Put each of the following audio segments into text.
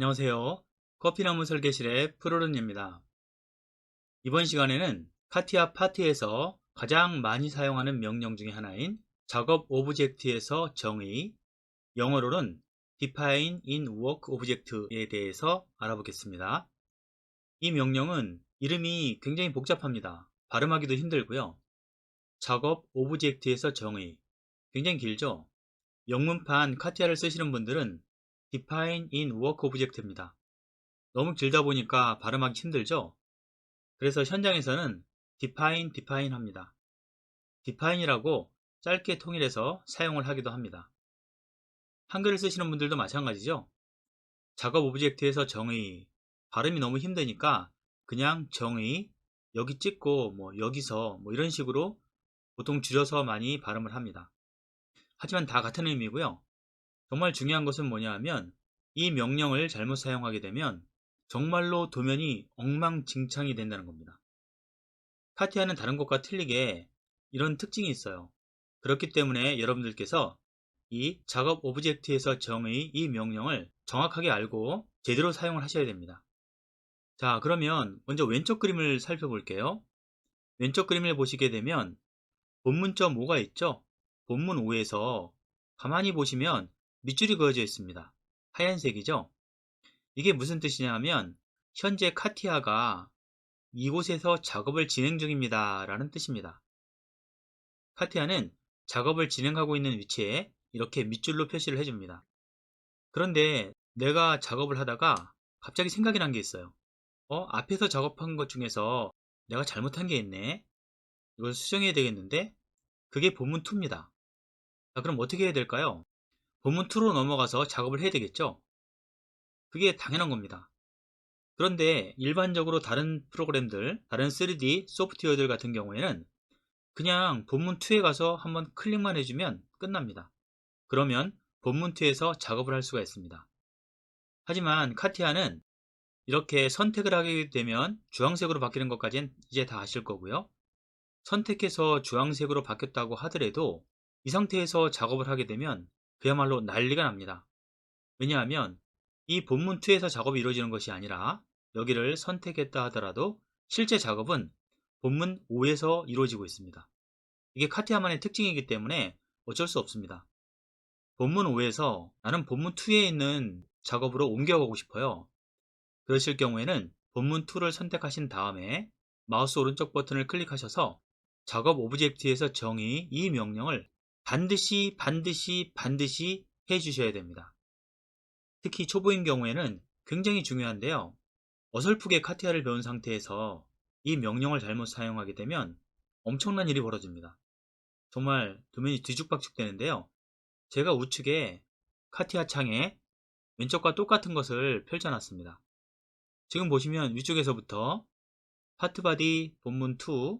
안녕하세요. 커피나무 설계실의 프로른입니다. 이번 시간에는 카티아 파트에서 가장 많이 사용하는 명령 중에 하나인 작업 오브젝트에서 정의, 영어로는 define in work object에 대해서 알아보겠습니다. 이 명령은 이름이 굉장히 복잡합니다. 발음하기도 힘들고요. 작업 오브젝트에서 정의, 굉장히 길죠? 영문판 카티아를 쓰시는 분들은 define in work object입니다. 너무 길다 보니까 발음하기 힘들죠? 그래서 현장에서는 define, define 합니다. define이라고 짧게 통일해서 사용을 하기도 합니다. 한글을 쓰시는 분들도 마찬가지죠? 작업 오브젝트에서 정의, 발음이 너무 힘드니까 그냥 정의, 여기 찍고 뭐 여기서 뭐 이런 식으로 보통 줄여서 많이 발음을 합니다. 하지만 다 같은 의미고요. 정말 중요한 것은 뭐냐 하면 이 명령을 잘못 사용하게 되면 정말로 도면이 엉망진창이 된다는 겁니다. 카티아는 다른 것과 틀리게 이런 특징이 있어요. 그렇기 때문에 여러분들께서 이 작업 오브젝트에서 정의 이 명령을 정확하게 알고 제대로 사용을 하셔야 됩니다. 자 그러면 먼저 왼쪽 그림을 살펴볼게요. 왼쪽 그림을 보시게 되면 본문점 5가 있죠? 본문 5에서 가만히 보시면 밑줄이 그어져 있습니다. 하얀색이죠? 이게 무슨 뜻이냐 하면 현재 카티아가 이곳에서 작업을 진행 중입니다. 라는 뜻입니다. 카티아는 작업을 진행하고 있는 위치에 이렇게 밑줄로 표시를 해줍니다. 그런데 내가 작업을 하다가 갑자기 생각이 난 게 있어요. 어, 앞에서 작업한 것 중에서 내가 잘못한 게 있네. 이걸 수정해야 되겠는데 그게 본문 2입니다. 자, 그럼 어떻게 해야 될까요? 본문 2로 넘어가서 작업을 해야 되겠죠? 그게 당연한 겁니다. 그런데 일반적으로 다른 프로그램들, 다른 3D 소프트웨어들 같은 경우에는 그냥 본문 2에 가서 한번 클릭만 해주면 끝납니다. 그러면 본문 2에서 작업을 할 수가 있습니다. 하지만 카티아는 이렇게 선택을 하게 되면 주황색으로 바뀌는 것까지는 이제 다 아실 거고요. 선택해서 주황색으로 바뀌었다고 하더라도 이 상태에서 작업을 하게 되면 그야말로 난리가 납니다. 왜냐하면 이 본문 2에서 작업이 이루어지는 것이 아니라 여기를 선택했다 하더라도 실제 작업은 본문 5에서 이루어지고 있습니다. 이게 카티아만의 특징이기 때문에 어쩔 수 없습니다. 본문 5에서 나는 본문 2에 있는 작업으로 옮겨가고 싶어요. 그러실 경우에는 본문 2를 선택하신 다음에 마우스 오른쪽 버튼을 클릭하셔서 작업 오브젝트에서 정의 이 명령을 반드시 반드시 반드시 해 주셔야 됩니다. 특히 초보인 경우에는 굉장히 중요한데요. 어설프게 카티아를 배운 상태에서 이 명령을 잘못 사용하게 되면 엄청난 일이 벌어집니다. 정말 도면이 뒤죽박죽 되는데요. 제가 우측에 카티아 창에 왼쪽과 똑같은 것을 펼쳐놨습니다. 지금 보시면 위쪽에서부터 파트바디 본문 2,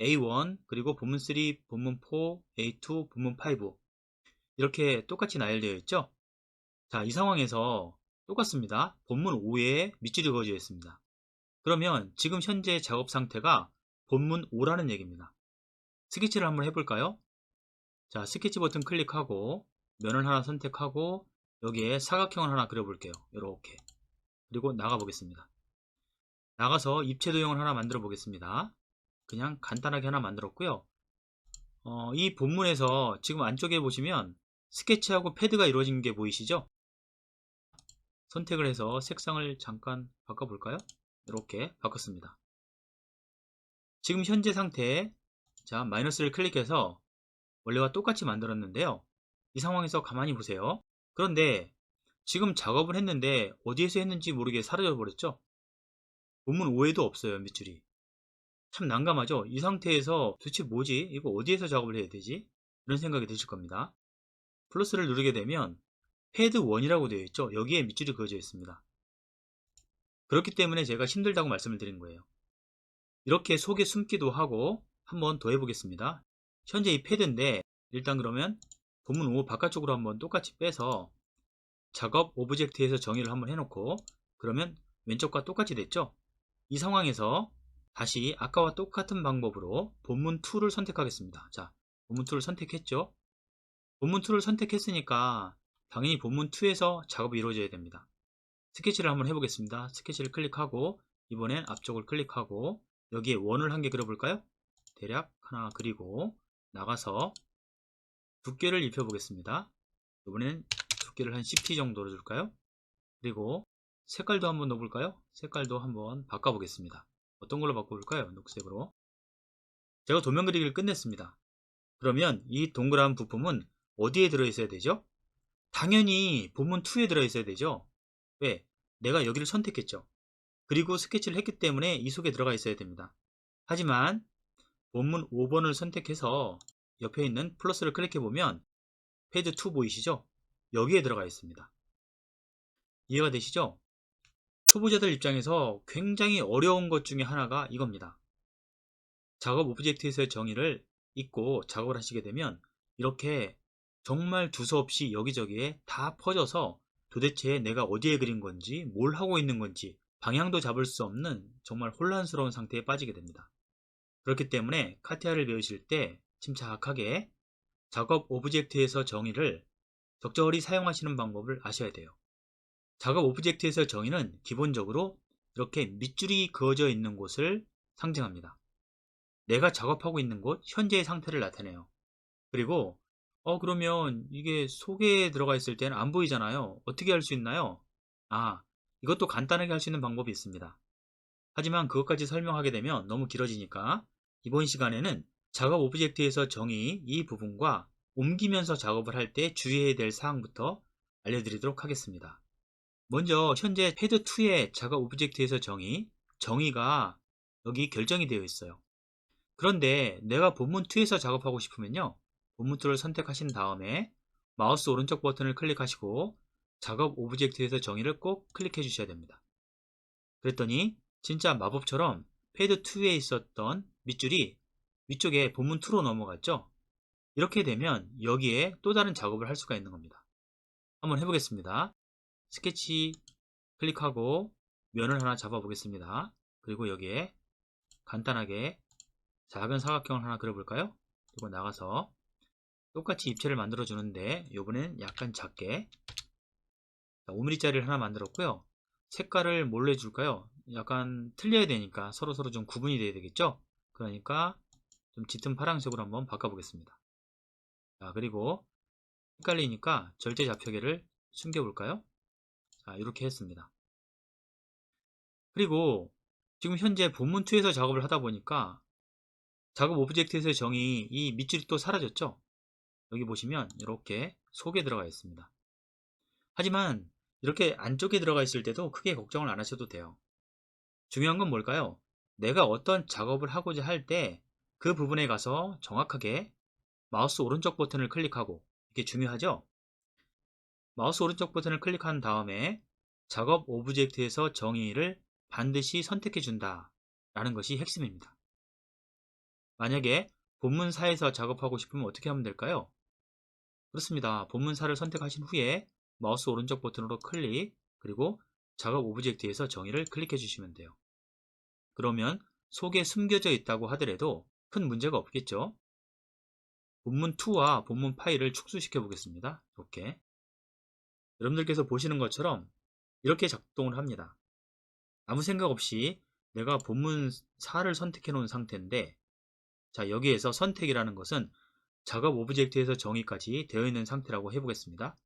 A1, 그리고 본문 3, 본문 4, A2, 본문 5 이렇게 똑같이 나열되어 있죠? 자, 이 상황에서 똑같습니다. 본문 5에 밑줄이 그어져 있습니다. 그러면 지금 현재 작업 상태가 본문 5라는 얘기입니다. 스케치를 한번 해볼까요? 자, 스케치 버튼 클릭하고 면을 하나 선택하고 여기에 사각형을 하나 그려볼게요. 이렇게. 그리고 나가 보겠습니다. 나가서 입체 도형을 하나 만들어 보겠습니다. 그냥 간단하게 하나 만들었고요. 어, 이 본문에서 지금 안쪽에 보시면 스케치하고 패드가 이루어진 게 보이시죠? 선택을 해서 색상을 잠깐 바꿔볼까요? 이렇게 바꿨습니다. 지금 현재 상태 자 마이너스를 클릭해서 원래와 똑같이 만들었는데요. 이 상황에서 가만히 보세요. 그런데 지금 작업을 했는데 어디에서 했는지 모르게 사라져 버렸죠? 본문 5에도 없어요 밑줄이. 참 난감하죠? 이 상태에서 도대체 뭐지? 이거 어디에서 작업을 해야 되지? 이런 생각이 드실 겁니다. 플러스를 누르게 되면 패드 1이라고 되어 있죠. 여기에 밑줄이 그어져 있습니다. 그렇기 때문에 제가 힘들다고 말씀을 드린 거예요. 이렇게 속에 숨기도 하고 한번 더 해보겠습니다. 현재 이 패드인데 일단 그러면 본문 5 바깥쪽으로 한번 똑같이 빼서 작업 오브젝트에서 정의를 한번 해놓고 그러면 왼쪽과 똑같이 됐죠? 이 상황에서 다시 아까와 똑같은 방법으로 본문 2를 선택하겠습니다. 자, 본문 2를 선택했죠? 본문 2를 선택했으니까 당연히 본문 2에서 작업이 이루어져야 됩니다. 스케치를 한번 해보겠습니다. 스케치를 클릭하고 이번엔 앞쪽을 클릭하고 여기에 원을 한 개 그려볼까요? 대략 하나 그리고 나가서 두께를 입혀보겠습니다. 이번엔 두께를 한 10t 정도로 줄까요? 그리고 색깔도 한번 넣어볼까요? 색깔도 한번 바꿔보겠습니다. 어떤 걸로 바꿔볼까요? 녹색으로. 제가 도면 그리기를 끝냈습니다. 그러면 이 동그란 부품은 어디에 들어있어야 되죠? 당연히 본문 2에 들어있어야 되죠. 왜? 내가 여기를 선택했죠. 그리고 스케치를 했기 때문에 이 속에 들어가 있어야 됩니다. 하지만 본문 5번을 선택해서 옆에 있는 플러스를 클릭해보면 페이지 2 보이시죠? 여기에 들어가 있습니다. 이해가 되시죠? 초보자들 입장에서 굉장히 어려운 것 중에 하나가 이겁니다. 작업 오브젝트에서의 정의를 잊고 작업을 하시게 되면 이렇게 정말 두서없이 여기저기에 다 퍼져서 도대체 내가 어디에 그린 건지 뭘 하고 있는 건지 방향도 잡을 수 없는 정말 혼란스러운 상태에 빠지게 됩니다. 그렇기 때문에 카티아를 배우실 때 침착하게 작업 오브젝트에서 정의를 적절히 사용하시는 방법을 아셔야 돼요. 작업 오브젝트에서 정의는 기본적으로 이렇게 밑줄이 그어져 있는 곳을 상징합니다. 내가 작업하고 있는 곳, 현재의 상태를 나타내요. 그리고 어 그러면 이게 속에 들어가 있을 때는 안 보이잖아요. 어떻게 할 수 있나요? 아, 이것도 간단하게 할 수 있는 방법이 있습니다. 하지만 그것까지 설명하게 되면 너무 길어지니까 이번 시간에는 작업 오브젝트에서 정의 이 부분과 옮기면서 작업을 할 때 주의해야 될 사항부터 알려드리도록 하겠습니다. 먼저 현재 패드 2의 작업 오브젝트에서 정의, 정의가 여기 결정이 되어 있어요. 그런데 내가 본문 2에서 작업하고 싶으면요. 본문 2를 선택하신 다음에 마우스 오른쪽 버튼을 클릭하시고 작업 오브젝트에서 정의를 꼭 클릭해 주셔야 됩니다. 그랬더니 진짜 마법처럼 패드 2에 있었던 밑줄이 위쪽에 본문 2로 넘어갔죠. 이렇게 되면 여기에 또 다른 작업을 할 수가 있는 겁니다. 한번 해보겠습니다. 스케치 클릭하고 면을 하나 잡아 보겠습니다. 그리고 여기에 간단하게 작은 사각형을 하나 그려볼까요? 그리고 나가서 똑같이 입체를 만들어 주는데 이번엔 약간 작게 5mm짜리를 하나 만들었고요. 색깔을 뭘로 해줄까요? 약간 틀려야 되니까 서로서로 좀 구분이 돼야 되겠죠? 그러니까 좀 짙은 파란색으로 한번 바꿔보겠습니다. 자, 그리고 헷갈리니까 절대 좌표계를 숨겨볼까요? 자, 이렇게 했습니다. 그리고 지금 현재 본문 2에서 작업을 하다 보니까 작업 오브젝트에서의 정의 이 밑줄이 또 사라졌죠? 여기 보시면 이렇게 속에 들어가 있습니다. 하지만 이렇게 안쪽에 들어가 있을 때도 크게 걱정을 안 하셔도 돼요. 중요한 건 뭘까요? 내가 어떤 작업을 하고자 할 때 그 부분에 가서 정확하게 마우스 오른쪽 버튼을 클릭하고 이게 중요하죠? 마우스 오른쪽 버튼을 클릭한 다음에 작업 오브젝트에서 정의를 반드시 선택해 준다 라는 것이 핵심입니다. 만약에 본문사에서 작업하고 싶으면 어떻게 하면 될까요? 그렇습니다. 본문사를 선택하신 후에 마우스 오른쪽 버튼으로 클릭 그리고 작업 오브젝트에서 정의를 클릭해 주시면 돼요. 그러면 속에 숨겨져 있다고 하더라도 큰 문제가 없겠죠. 본문 2와 본문 파일을 축소시켜 보겠습니다. 이렇게 여러분들께서 보시는 것처럼 이렇게 작동을 합니다. 아무 생각 없이 내가 본문 4를 선택해 놓은 상태인데 자 여기에서 선택이라는 것은 작업 오브젝트에서 정의까지 되어 있는 상태라고 해보겠습니다.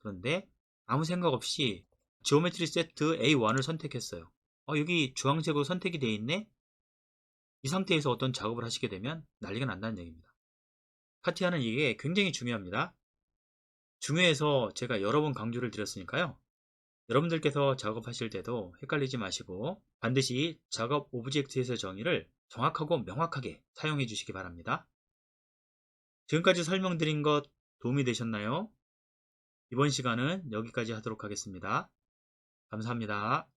그런데 아무 생각 없이 지오메트리 세트 A1을 선택했어요. 어, 여기 주황색으로 선택이 되어 있네? 이 상태에서 어떤 작업을 하시게 되면 난리가 난다는 얘기입니다. 카티아는 이게 굉장히 중요합니다. 중요해서 제가 여러 번 강조를 드렸으니까요. 여러분들께서 작업하실 때도 헷갈리지 마시고 반드시 작업 오브젝트에서 정의를 정확하고 명확하게 사용해 주시기 바랍니다. 지금까지 설명드린 것 도움이 되셨나요? 이번 시간은 여기까지 하도록 하겠습니다. 감사합니다.